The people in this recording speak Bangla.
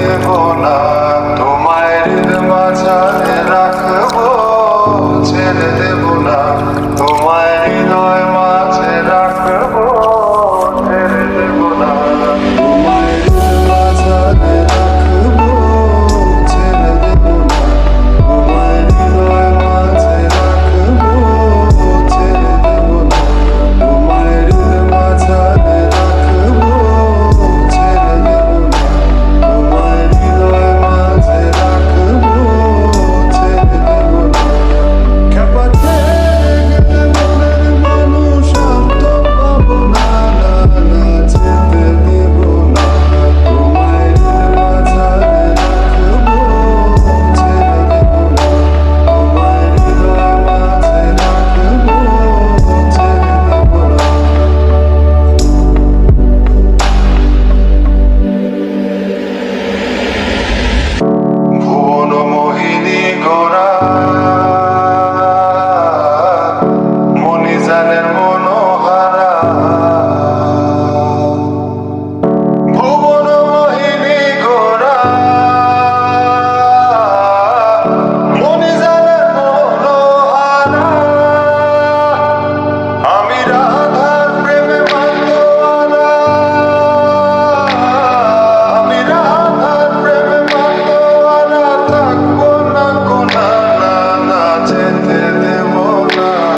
দেহ না তোমায় বাঁচাতে